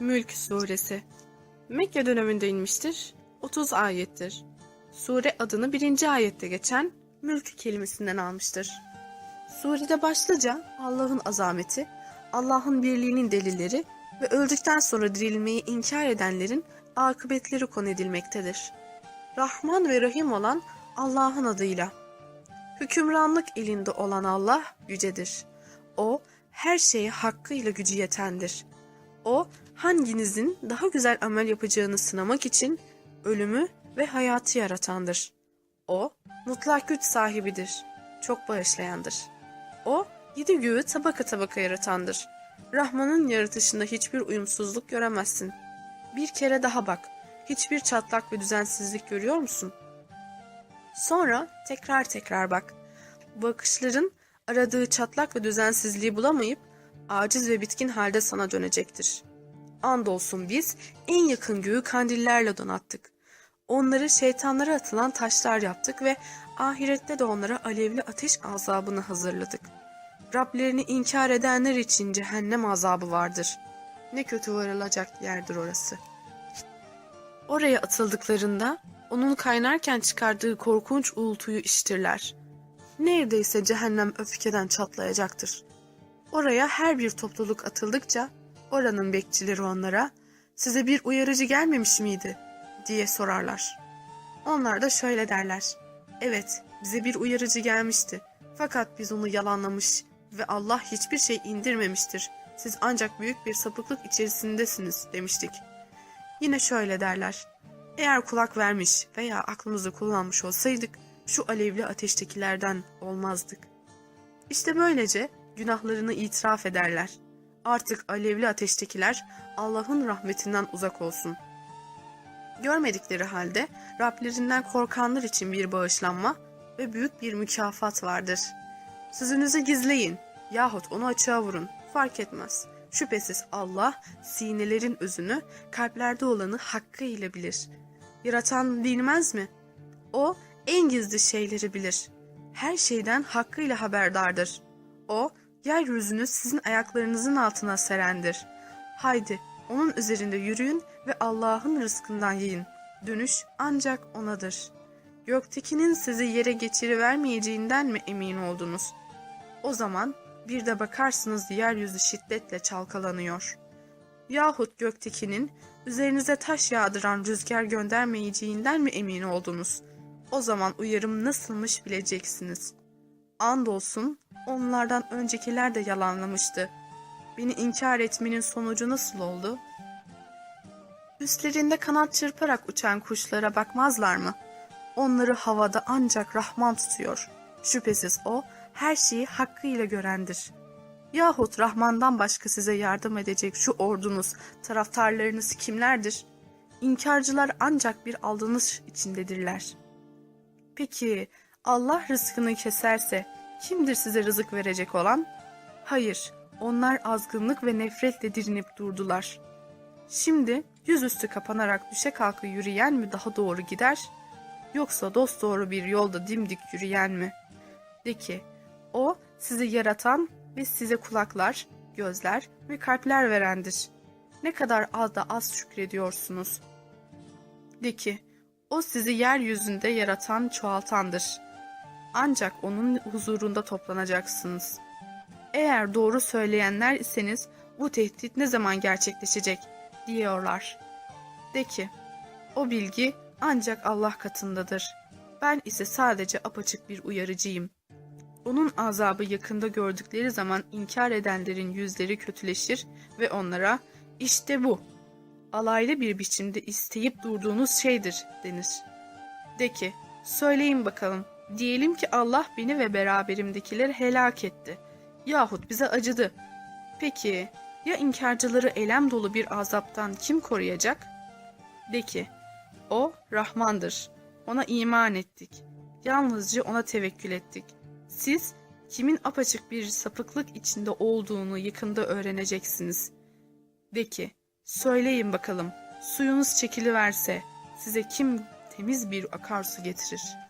Mülk Suresi Mekke döneminde inmiştir. 30 ayettir. Sure adını birinci ayette geçen mülk kelimesinden almıştır. Surede başlıca Allah'ın azameti, Allah'ın birliğinin delilleri ve öldükten sonra dirilmeyi inkar edenlerin akıbetleri konu edilmektedir. Rahman ve Rahim olan Allah'ın adıyla. Hükümranlık elinde olan Allah yücedir. O her şeye hakkıyla gücü yetendir. O hanginizin daha güzel amel yapacağını sınamak için ölümü ve hayatı yaratandır. O mutlak güç sahibidir. Çok bağışlayandır. O yedi göğü tabaka tabaka yaratandır. Rahman'ın yaratışında hiçbir uyumsuzluk göremezsin. Bir kere daha bak. Hiçbir çatlak ve düzensizlik görüyor musun? Sonra tekrar tekrar bak. Bakışların aradığı çatlak ve düzensizliği bulamayıp aciz ve bitkin halde sana dönecektir. Andolsun biz en yakın göğü kandillerle donattık. Onları şeytanlara atılan taşlar yaptık ve ahirette de onlara alevli ateş azabını hazırladık. Rablerini inkar edenler için cehennem azabı vardır. Ne kötü varılacak yerdir orası. Oraya atıldıklarında onun kaynarken çıkardığı korkunç uğultuyu işitirler. Neredeyse cehennem öfkeden çatlayacaktır. Oraya her bir topluluk atıldıkça oranın bekçileri onlara size bir uyarıcı gelmemiş miydi diye sorarlar. Onlar da şöyle derler. Evet bize bir uyarıcı gelmişti fakat biz onu yalanlamış ve Allah hiçbir şey indirmemiştir. Siz ancak büyük bir sapıklık içerisindesiniz demiştik. Yine şöyle derler. Eğer kulak vermiş veya aklımızı kullanmış olsaydık şu alevli ateştekilerden olmazdık. İşte böylece günahlarını itiraf ederler. Artık alevli ateştekiler Allah'ın rahmetinden uzak olsun. Görmedikleri halde Rablerinden korkanlar için bir bağışlanma ve büyük bir mükafat vardır. Sözünüzü gizleyin yahut onu açığa vurun fark etmez. Şüphesiz Allah sinelerin özünü, kalplerde olanı hakkıyla bilir. Yaratan bilmez mi? O en gizli şeyleri bilir. Her şeyden hakkıyla haberdardır. O, yeryüzünü sizin ayaklarınızın altına serendir. Haydi, onun üzerinde yürüyün ve Allah'ın rızkından yiyin. Dönüş ancak O'nadır. Göktekinin sizi yere geçirivermeyeceğinden mi emin oldunuz? O zaman bir de bakarsınız yeryüzü şiddetle çalkalanıyor. Yahut göktekinin üzerinize taş yağdıran rüzgar göndermeyeceğinden mi emin oldunuz? O zaman uyarım nasılmış bileceksiniz. Andolsun onlardan öncekiler de yalanlamıştı. Beni inkar etmenin sonucu nasıl oldu? Üstlerinde kanat çırparak uçan kuşlara bakmazlar mı? Onları havada ancak Rahman tutuyor. Şüphesiz o her şeyi hakkıyla görendir. Yahut Rahman'dan başka size yardım edecek şu ordunuz, taraftarlarınız kimlerdir? İnkarcılar ancak bir aldanış içindedirler. Peki Allah rızkını keserse kimdir size rızık verecek olan? Hayır, onlar azgınlık ve nefretle dirinip durdular. Şimdi yüzüstü kapanarak düşe kalka yürüyen mi daha doğru gider? Yoksa dosdoğru bir yolda dimdik yürüyen mi? De ki, o sizi yaratan ve size kulaklar, gözler ve kalpler verendir. Ne kadar az da az şükrediyorsunuz. De ki, o sizi yeryüzünde yaratan çoğaltandır. Ancak onun huzurunda toplanacaksınız. Eğer doğru söyleyenler iseniz bu tehdit ne zaman gerçekleşecek diyorlar. De ki, o bilgi ancak Allah katındadır. Ben ise sadece apaçık bir uyarıcıyım. Onun azabı yakında gördükleri zaman inkar edenlerin yüzleri kötüleşir ve onlara işte bu alaylı bir biçimde isteyip durduğunuz şeydir denir. De ki söyleyin bakalım diyelim ki Allah beni ve beraberimdekileri helak etti yahut bize acıdı. Peki ya inkarcıları elem dolu bir azaptan kim koruyacak? De ki o Rahmandır. Ona iman ettik. Yalnızca ona tevekkül ettik. Siz kimin apaçık bir sapıklık içinde olduğunu yakında öğreneceksiniz. De ki, söyleyin bakalım, suyunuz çekiliverse size kim temiz bir akarsu getirir?''